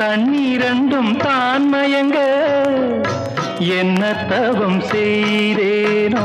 கண்ணீரண்டும் தான் மயங்க என்ன தவம் செய்தேனோ?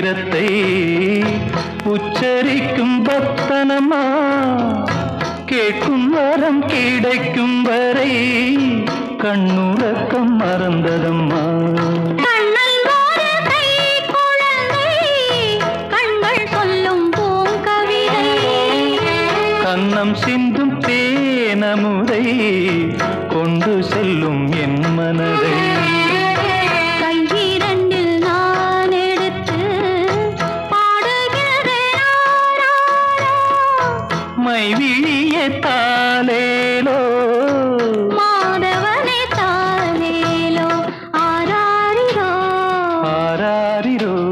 மந்திரத்தை உச்சரிக்கும் பக்தனம்மா கேட்கும் வரம் கிடைக்கும் வரை கண்ணுறக்கம் மறந்ததம்மா? கன்னம் சிந்தும் தேனமுதை கொண்டு செல்லும் என் మాధవనే తానేలో ఆరారిరో. ఆరారిరో.